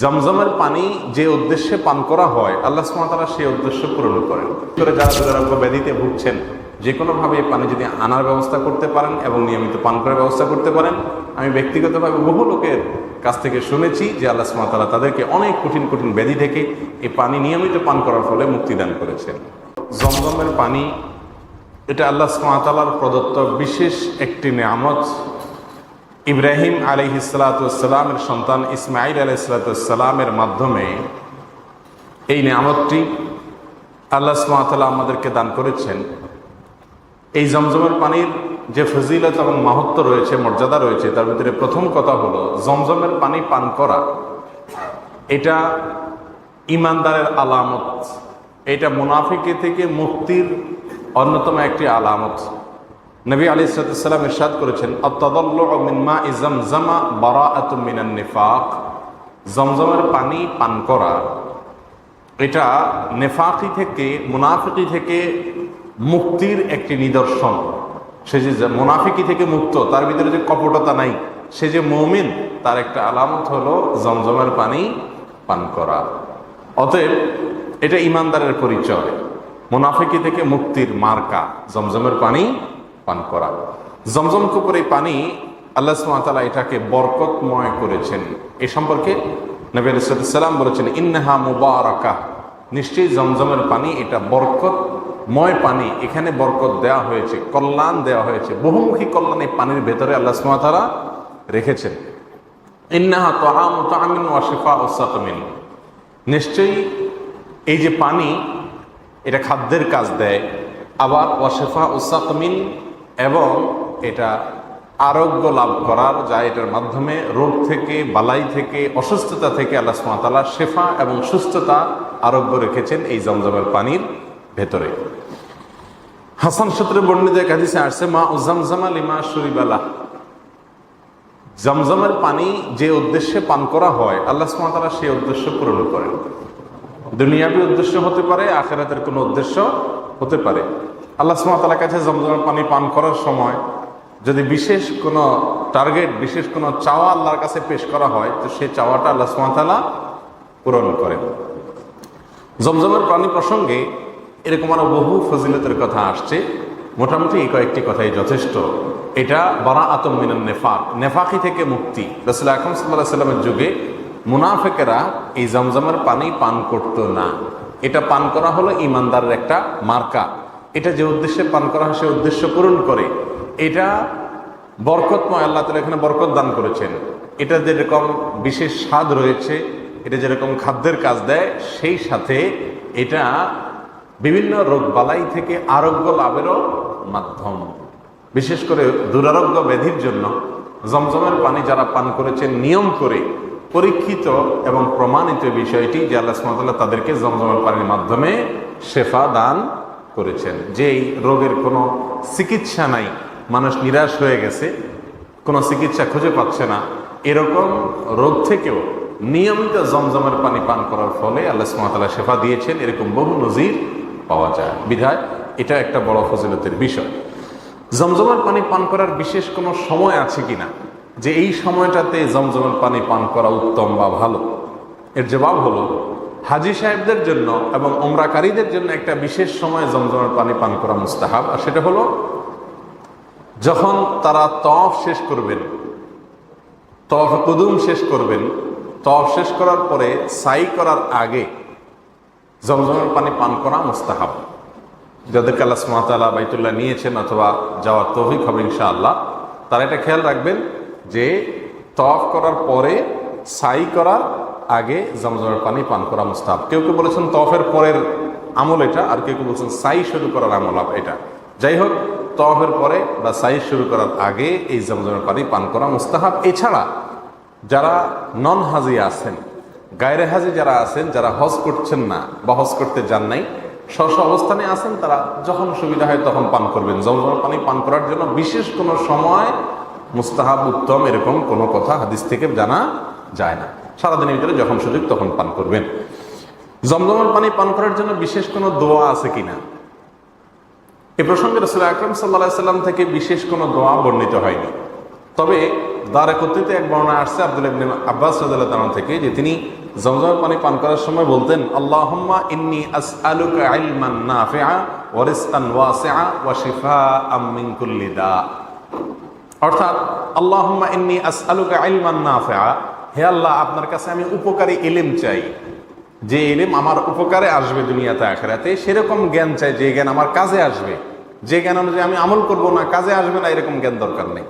জমজমের পানি যে উদ্দেশ্যে পান করা হয়, আল্লাহ সুমাতারা সেই উদ্দেশ্য পূরণ করেন। করে যারা দুরারোগ্য ব্যাধিতে ভুগছেন যে কোনোভাবে এই পানি যদি আনার ব্যবস্থা করতে পারেন এবং নিয়মিত পান করার ব্যবস্থা করতে পারেন, আমি ব্যক্তিগতভাবে বহু লোকের কাছ থেকে শুনেছি যে আল্লাহ সুমাতারা তাদেরকে অনেক কঠিন কঠিন ব্যাধি থেকে এই পানি নিয়মিত পান করার ফলে মুক্তিদান করেছেন। জমজমের পানি, এটা আল্লাহ সুমাতালার প্রদত্ত বিশেষ একটি নিয়ামত। ইব্রাহিম আলী ইসলাতামের সন্তান ইসমাইল আলী ইসলাতামের মাধ্যমে এই নিয়ামতটি আল্লাহ সুমাতালা আমাদেরকে দান করেছেন। এই জমজমের পানির যে ফজিলত এবং মাহাত্ম রয়েছে, মর্যাদা রয়েছে, তার ভিতরে প্রথম কথা হলো জমজমের পানি পান করা। এটা ইমানদারের আলামত। এটা মুনাফিকে থেকে মুক্তির অন্যতম একটি আলামত। নবী আলী সালাম ইরশাদ করেছেন নিফাক। জমজমের পানি পান করা, এটা নেফাকি থেকে, মুনাফিকি থেকে মুক্তির একটি নিদর্শন। সে যে মুনাফিকি থেকে মুক্ত, তার ভিতরে যে কপটতা নাই, সে যে মৌমিন, তার একটা আলামত হলো জমজমের পানি পান করা। অতএব এটা ইমানদারের পরিচয়। মুনাফিকি থেকে মুক্তির মার্কা, জমজমের পানি পান করা। জমজম কুপুর এই পানি আল্লাহ সুমাতালা এটাকে বরকতময় করেছেন। এ সম্পর্কে নবী আলাইসাল্লাম বলেছেন, ইন্নাহা মুবারকা। নিশ্চয়ই জমজমের পানি, এটা বরকতময় পানি। এখানে বরকত দেওয়া হয়েছে, কল্যাণ দেওয়া হয়েছে। বহুমুখী কল্যাণ এই পানির ভেতরে আল্লাহ সুমাতারা রেখেছেন। ইন্নাহা তোহাম তাহমিন ওয়াশিফা ওসাকমিন নিশ্চয়ই এই যে পানি, এটা খাদ্যের কাজ দেয়। আবার ওয়াশেফা উসাকমিন এবং এটা আরোগ্য লাভ করার যা এটার মাধ্যমে রোগ থেকে, বালাই থেকে, অসুস্থতা থেকে আল্লাহ সুমাতালা শেফা এবং সুস্থতা, আরোগ্য রেখেছেন এই জমজমের পানির ভেতরে। হাসান সূত্রে বর্ণিত এক হাদিসে আসছে, মা ও জমজমা লিমা শরীবালা জমজমের পানি যে উদ্দেশ্যে পান করা হয়, আল্লাহ সুমাতালা সেই উদ্দেশ্য পূরণ করেন। দুনিয়াবি উদ্দেশ্য হতে পারে, আখেরাতের কোনো উদ্দেশ্য হতে পারে। আল্লাহ সুমাতালার কাছে জমজমের পানি পান করার সময় যদি বিশেষ কোনো টার্গেট, বিশেষ কোনো চাওয়া আল্লাহর কাছে পেশ করা হয়, তো সেই চাওয়াটা আল্লাহ সুমাতালা পূরণ করেন। জমজমের প্রাণী প্রসঙ্গে এরকম আরও বহু ফজিলতের কথা আসছে। মোটামুটি এই কয়েকটি কথাই যথেষ্ট। এটা বারা আতম মিনান নেফাক। নেফাকি থেকে মুক্তি। রসুল আকরম সাল্লাহ সাল্লামের যুগে মুনাফেকেরা এই জমজমের পানি পান করতো না। এটা পান করা হলো ইমানদারের একটা মার্কা। এটা যে উদ্দেশ্যে পান করা হয়, সে উদ্দেশ্য পূরণ করে। এটা বরকতময়, আল্লাহ তালা এখানে বরকত দান করেছেন। এটা যেরকম বিশেষ স্বাদ রয়েছে, এটা যেরকম খাদ্যের কাজ দেয়, সেই সাথে এটা বিভিন্ন রোগ বালাই থেকে আরোগ্য লাভেরও মাধ্যম। বিশেষ করে দুরারোগ্য ব্যাধির জন্য জমজমের পানি যারা পান করেছেন, নিয়ম করে পরীক্ষিত এবং প্রমাণিত বিষয়টি যে আল্লাহ তাদেরকে জমজমের পানির মাধ্যমে শেফা দান করেছেন। যেই রোগের কোনো চিকিৎসা নাই, মানুষ নিরাশ হয়ে গেছে, কোনো চিকিৎসা খুঁজে পাচ্ছে না, এরকম রোগ থেকেও নিয়মিত জমজমের পানি পান করার ফলে আল্লাহ সুমতাল্লাহ শেফা দিয়েছেন, এরকম বহু নজির পাওয়া যায়। বিধায় এটা একটা বড় ফজিলতের বিষয়। জমজমের পানি পান করার বিশেষ কোনো সময় আছে কিনা যে এই সময়টাতে জমজমের পানি পান করা উত্তম বা ভালো? এর জবাব হলো হাজি সাহেবদের জন্য এবং ওমরাকারীদের জন্য একটা বিশেষ সময় জমজমের পানি পান করা মুস্তাহাব। আর সেটা হলো, যখন তারা তফ শেষ করবেন তফ কুদুম শেষ করবেন তফ শেষ করার পরে সাই করার আগে জমজমের পানি পান করা মুস্তাহাব। যাদেরকে আল্লাহ সুমাতাল্লাহ বাইতুল্লাহ নিয়েছেন অথবা যাওয়ার তৌফিক হবে ইনশাআল্লাহ, তারা এটা খেয়াল রাখবেন যে তফ করার পরে সাই করার আগে জমজমের পানি পান করা মুস্তাহাব। কেউ কেউ বলেছেন তফের পরের আমল এটা, আর কেউ কেউ বলছেন সাই শুরু করার আমল এটা। যাই হোক তফের পরে বা সাই শুরু করার আগে এই জমজমের পানি পান করা মুস্তাহাব। এছাড়া যারা নন হাজি আছেন গায়রে হাজি যারা আছেন, যারা হজ করছেন না বা হজ করতে যান নাই স্ব অবস্থানে আছেন, তারা যখন সুবিধা হয় তখন পান করবেন। জমজমের পানি পান করার জন্য বিশেষ কোনো সময় মুস্তাহাব উত্তম এরকম কোনো কথা হাদিস থেকে জানা যায় না। সারাদিনের ভিতরে যখন সুযোগ তখন পান করবেন। জমজমের পানি পান করার জন্য বিশেষ কোনো দোয়া আছে কিনা? এ প্রসঙ্গে রসুল আকরম সাল্লা সাল্লাম থেকে বিশেষ কোনো দোয়া বর্ণিত হয়নি। তবে দারে একত্রিত এক বর্ণনা আসছে আব্দুল ইবনে আব্বাস রাদিয়াল্লাহু তাআলা থেকে যে তিনি জমজমের পানি পান করার সময় বলতেন, আল্লাহুম্মা ইন্নী আসআলুকা ইলমান নাফিআ ওয়া রিজকান ওয়াসিআ ওয়া শিফাআম মিন কুল্লি দা। অর্থাৎ, আল্লাহুম্মা ইন্নী আসআলুকা ইলমান নাফিআ হে আল্লাহ, আপনার কাছে আমি উপকারী ইলম চাই। যে ইলম আমার উপকারে আসবে দুনিয়াতে, আখেরাতে। সেরকম জ্ঞান চাই যে জ্ঞান আমার কাজে আসবে। যে জ্ঞান অনুযায়ী আমি আমল করব না, কাজে আসবে না, এরকম জ্ঞান দরকার নেই।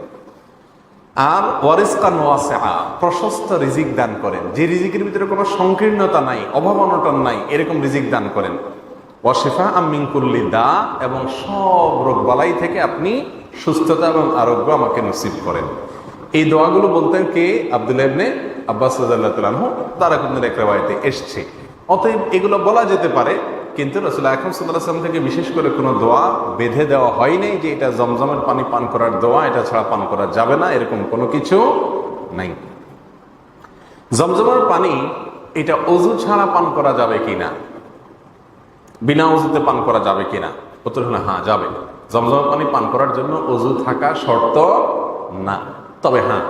আর ওয়ারিসকান ওয়াসিআ, প্রশস্ত রিজিক দান করেন। যে রিজিকের ভিতরে কোনো সংকীর্ণতা নাই, অভাব অনটন নাই, এরকম রিজিক দান করেন। ওয়াশিফা আমিন কুল্লি দা, এবং সব রোগ বালাই থেকে আপনি সুস্থতা এবং আরোগ্য আমাকে নসিব করেন। এই দোয়াগুলো বলতেন কে? আব্দুল্লাহ আব্বাস তাআলা তারা কিন্তু এক রেওয়ায়েতে এসছে। অতএব এগুলো বলা যেতে পারে, কিন্তু রসুল আকরম সাল্লাম থেকে বিশেষ করে কোনো দোয়া বেঁধে দেওয়া হয়নি যে এটা জমজমের পানি পান করার দোয়া, এটা ছাড়া পান করা যাবে না, এরকম কোনো কিছু নাই। জমজমের পানি, এটা অজু ছাড়া পান করা যাবে কিনা বিনা অজুতে পান করা যাবে কিনা উত্তর হলো হ্যাঁ যাবে। জমজমের পানি পান করার জন্য অজু থাকা শর্ত না। তবে হ্যাঁ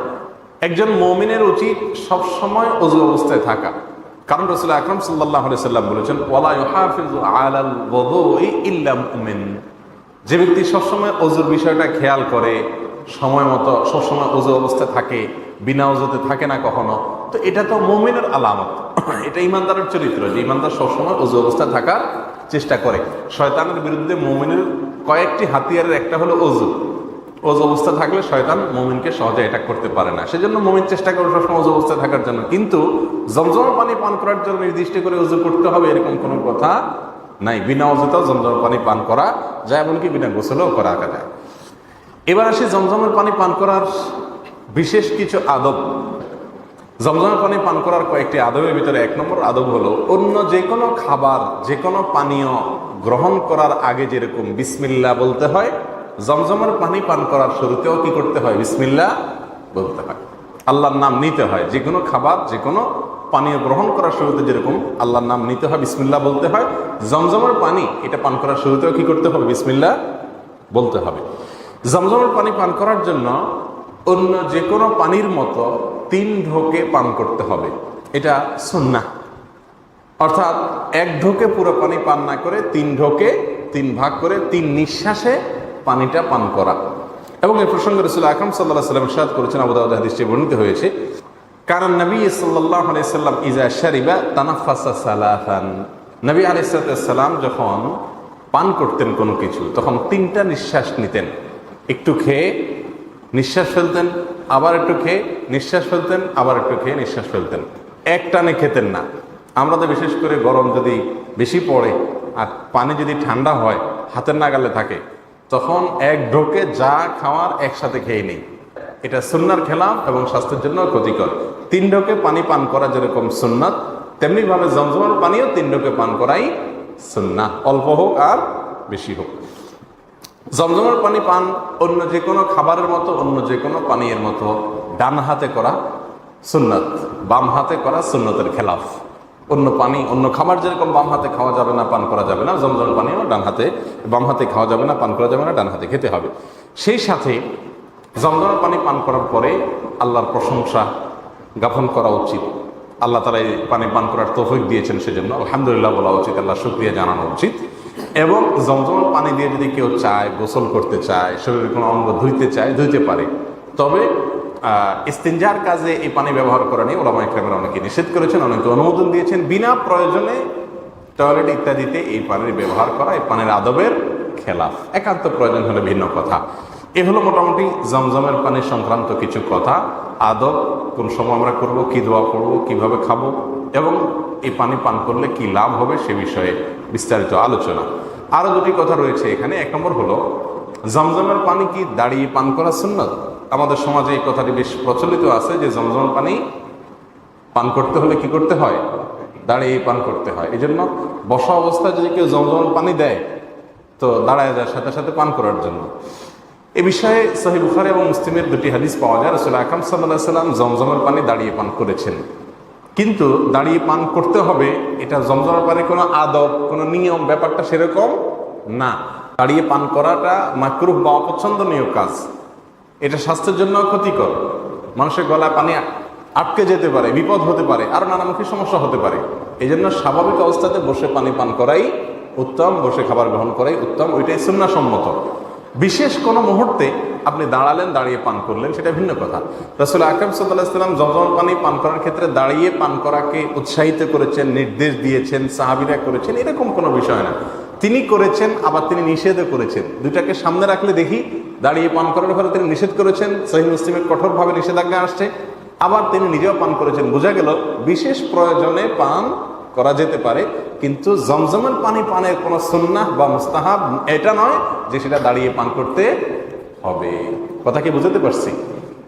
একজন মমিনের উচিত সব সময় অজু অবস্থায় থাকা। কারণ রসুল আকরম সাল্লাম বলেছেন, ওয়ালা যে ব্যক্তি সবসময় অজুর বিষয়টা খেয়াল করে, সময় মতো সবসময় অজু অবস্থায় থাকে, বিনা অজুতে থাকে না কখনো, তো এটা তো মমিনের আলামত। এটা ইমানদারের চরিত্র যে ইমানদার সবসময় অজু অবস্থায় থাকার চেষ্টা করে। শয়তানের বিরুদ্ধে মমিনের কয়েকটি হাতিয়ারের একটা হলো অজু। অজু অবস্থা থাকলে শয়তান মমিনকে সহজে অ্যাটাক করতে পারে না। সেজন্য মমিন চেষ্টা করে সবসময় অজু অবস্থায় থাকার জন্য। কিন্তু জমজম পানি পান করার জন্য নির্দিষ্ট করে অজু করতে হবে এরকম কোনো কথা নাই। বিনা অজুতেও জমজম পানি পান করা যায়, এমনকি বিনা গোসলেও করা যায়। এবার আসি জমজমের পানি পান করার বিশেষ কিছু আদব। জমজমের পানি পান করার কয়েকটি আদবের ভিতরে এক নম্বর আদব হলো অন্য যে কোনো খাবার, যে কোনো পানীয় গ্রহণ করার আগে যেরকম বিসমিল্লা বলতে হয় জমজমের পানি পান করার শুরুতেও কি করতে হয়? বিসমিল্লা বলতে হয়। আল্লাহর নাম নিতে হয়। যে কোনো খাবার, যে কোনো পানীয় গ্রহণ করার শুরুতে যেরকম আল্লাহর নাম নিতে হয় বিসমিল্লা বলতে হয়। জমজমের পানি এটা পান করার শুরুতেও কি করতে হবে? বিসমিল্লা বলতে হবে। জমজমের পানি পান করার জন্য অন্য যে কোনো পানির মতো তিন ঢোকে পান করতে হবে। এটা সুন্না অর্থাৎ এক ঢোকে পুরো পানি পান না করে তিন ঢোকে তিন ভাগ করে তিন নিঃশ্বাসে পানিটা পান করা। এবং এই প্রসঙ্গে রসুল আকরম সাল্লাহ সাল্লাম সাদ করেছেন আবুদাউদ হাদিসটি বর্ণিত হয়েছে। কারণ নবী সাল্লাহ আলাইসাল্লাম ইজা শারিবা তানাফাসা সালাহান নবী আলাইসাল্লাম যখন পান করতেন কোনো কিছু, তখন তিনটা নিঃশ্বাস নিতেন। একটু খেয়ে নিঃশ্বাস ফেলতেন, আবার একটু খেয়ে নিঃশ্বাস ফেলতেন, আবার একটু খেয়ে নিঃশ্বাস ফেলতেন। এক টানে খেতেন না। আমরা তো বিশেষ করে গরম যদি বেশি পড়ে আর পানি যদি ঠান্ডা হয়, হাতের নাগালে থাকে তখন এক ঢোকে যা খাওয়ার একসাথে খেয়ে নেই। এটা সুন্নার খেলাম এবং স্বাস্থ্যের জন্য ক্ষতিকর। তিন ঢোকে পানি পান করা যেরকম সুন্নাত তেমনি ভাবে জমজমার পানিও তিন ঢোকে পান করাই সুন্না অল্প হোক আর বেশি হোক। জমজমের পানি পান অন্য যে কোনো খাবারের মতো, অন্য যে কোনো পানীয়ের মতো ডান হাতে করা সুন্নত, বাম হাতে করা সুন্নতের খেলাফ। অন্য পানি, অন্য খাবার যেরকম বাম হাতে খাওয়া যাবে না, পান করা যাবে না জমজম পানিও ডান হাতে বাম হাতে খাওয়া যাবে না, পান করা যাবে না, ডান হাতে খেতে হবে। সেই সাথে জমজমের পানি পান করার পরে আল্লাহর প্রশংসা জ্ঞাপন করা উচিত। আল্লাহ তালা এই পানি পান করার তৌফিক দিয়েছেন সেজন্য। আলহামদুলিল্লাহ বলা উচিত আল্লাহ শুক্রিয়া জানানো উচিত। এবং জমজমের পানি দিয়ে যদি কেউ চায়, গোসল করতে চায়, শরীরের কোনো অঙ্গ ধুইতে চায়, ধুইতে পারে। তবে ইস্তিনজার কাজে এই পানি ব্যবহার করা নিয়ে ওলামা ইকরামের অনেকে নিষেধ করেছেন, অনেকে অনুমোদন দিয়েছেন। বিনা প্রয়োজনে টয়লেট ইত্যাদিতে এই পানির ব্যবহার করা, এই পানির আদবের খেলাফ। একান্ত প্রয়োজন হলে ভিন্ন কথা। এ হলো মোটামুটি জমজমের পানি সংক্রান্ত কিছু কথা। আদব, কোন সময় আমরা করব, কি দোয়া করব, কীভাবে খাব, এবং এই পানি পান করলে কি লাভ হবে সে বিষয়ে বিস্তারিত আলোচনা। আরও দুটি কথা রয়েছে এখানে। এক নম্বর হলো, জমজমের পানি কি দাঁড়িয়ে পান করা সুন্নত? আমাদের সমাজে এই কথাটি বেশ প্রচলিত আছে যে জমজমের পানি পান করতে হলে কি করতে হয়? দাঁড়িয়ে পান করতে হয়। এই জন্য বসা অবস্থায় যদি কেউ জমজমের পানি দেয়, তো দাঁড়ায় যায় সাথে সাথে পান করার জন্য। এ বিষয়ে সহি বুখারি এবং মুসলিমের দুটি হাদিস পাওয়া যায়। রসুল আকাম সাল্লাহ সাল্লাম জমজমের পানি দাঁড়িয়ে পান করেছেন। কিন্তু দাঁড়িয়ে পান করতে হবে, এটা জমজমের পানি কোনো আদব, কোনো নিয়ম, ব্যাপারটা সেরকম না। দাঁড়িয়ে পান করাটা মাকরুহ বা অপছন্দনীয় কাজ। এটা স্বাস্থ্যের জন্য ক্ষতিকর। মানুষের গলায় পানি আটকে যেতে পারে, বিপদ হতে পারে, আরও নানামুখী সমস্যা হতে পারে। এই জন্য স্বাভাবিক অবস্থাতে বসে পানি পান করাই উত্তম, বসে খাবার গ্রহণ করাই উত্তম, ওইটাই সুন্নাসম্মত। বিশেষ কোনো মুহূর্তে আপনি দাঁড়ালেন, দাঁড়িয়ে পান করলেন, সেটা ভিন্ন কথা। রসুল আকরম সাল্লাম জমজম পানি পান করার ক্ষেত্রে দাঁড়িয়ে পান করাকে উৎসাহিত করেছেন, নির্দেশ দিয়েছেন, সাহাবিরা করেছেন, এরকম কোনো বিষয় না। তিনি করেছেন, আবার তিনি নিষেধও করেছেন। দুইটাকে সামনে রাখলে দেখি, দাঁড়িয়ে পান করার ফলে তিনি নিষেধ করেছেন। সহি মুসলিমের কঠোরভাবে নিষেধাজ্ঞা আসছে। আবার তিনি নিজেও পান করেছেন। বোঝা গেল, বিশেষ প্রয়োজনে পান করা যেতে পারে, কিন্তু জমজমের পানি পানের কোনো সুন্নাহ বা মুস্তাহাব এটা নয় যে সেটা দাঁড়িয়ে পান করতে হবে। কথা কি বুঝতে পারছি?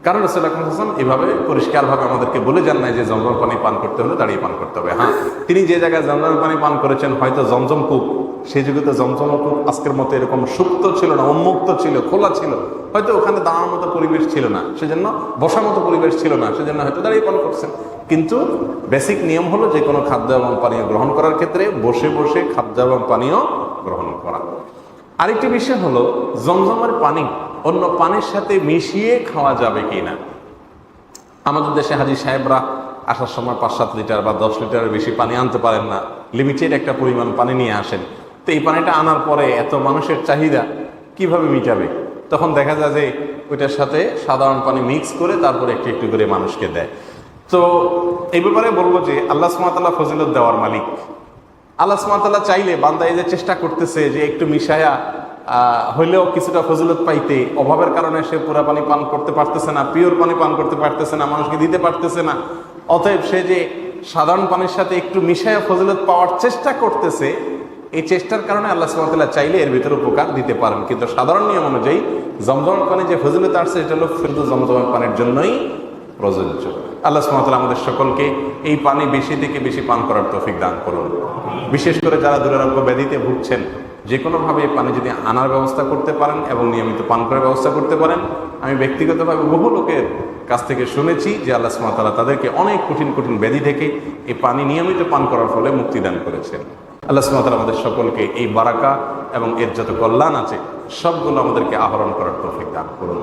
কারণ রসুল্লাহ হাসান এভাবে পরিষ্কারভাবে আমাদেরকে বলে যান নাই যে জমজম পানি পান করতে হলে দাঁড়িয়ে পান করতে হবে। হ্যাঁ তিনি যে জায়গায় জমজম পানি পান করেছেন, হয়তো জমজম কূপ, সেই যুগে তো জমজম কূপ, আজকের মতো এরকম সুপ্ত ছিল না, উন্মুক্ত ছিল, খোলা ছিল। হয়তো ওখানে দাঁড়ানোর মতো পরিবেশ ছিল না, সেজন্য বসার মতো পরিবেশ ছিল না, সেজন্য হয়তো দাঁড়িয়ে পান করছেন। কিন্তু বেসিক নিয়ম হলো যে কোনো খাদ্য এবং পানীয় গ্রহণ করার ক্ষেত্রে বসে বসে খাদ্য এবং পানীয় গ্রহণ করা। আরেকটি বিষয় হলো, জমজমের পানি অন্য পানির সাথে মিশিয়ে খাওয়া যাবে কি না আমাদের দেশে হাজি সাহেবরা আসার সময় পাঁচ সাত লিটার বা দশ লিটারের বেশি পানি আনতে পারেন না। লিমিটেড একটা পরিমাণ পানি নিয়ে আসেন। তো এই পানিটা আনার পরে এত মানুষের চাহিদা কীভাবে মিটাবে? তখন দেখা যায় যে ওইটার সাথে সাধারণ পানি মিক্স করে তারপরে একটু একটু করে মানুষকে দেয়। তো এই ব্যাপারে বলব যে আল্লাহ সুমাতাল্লাহ ফজিলত দেওয়ার মালিক। আল্লাহ সুমাতাল্লাহ চাইলে বান্দা এই যে চেষ্টা করতেছে যে একটু মিশায়া হইলেও কিছুটা ফজিলত পাইতে, অভাবের কারণে সে পুরা পানি পান করতে পারতেছে না, পিওর পানি পান করতে পারতেছে না, মানুষকে দিতে পারতেছে না। অতএব সে যে সাধারণ পানির সাথে একটু মিশায়া ফজিলত পাওয়ার চেষ্টা করতেছে এই চেষ্টার কারণে আল্লাহ সুমাতাল্লাহ চাইলে এর ভিতরে উপকার দিতে পারেন। কিন্তু সাধারণ নিয়ম অনুযায়ী জমজমের পানি যে ফজিলত আসছে এটা হলো শুধু জমজমের পানির জন্যই প্রযোজ্য। আল্লাহ সুমাতাল্লাহ আমাদের সকলকে এই পানি বেশি থেকে বেশি পান করার তৌফিক দান করুন। বিশেষ করে যারা দুরারোগ্য ব্যাধিতে ভুগছেন, যে কোনোভাবে এই পানি যদি আনার ব্যবস্থা করতে পারেন এবং নিয়মিত পান করার ব্যবস্থা করতে পারেন, আমি ব্যক্তিগতভাবে বহু লোকের কাছ থেকে শুনেছি যে আল্লাহ সুমাতাল্লাহ তাদেরকে অনেক কঠিন কঠিন ব্যাধি থেকে এই পানি নিয়মিত পান করার ফলে মুক্তি দান করেছেন। আল্লাহ সুমাতাল আমাদের সকলকে এই বারাকা এবং এর যত কল্যাণ আছে, সবগুলো আমাদেরকে আহরণ করার তৌফিক দান করুন।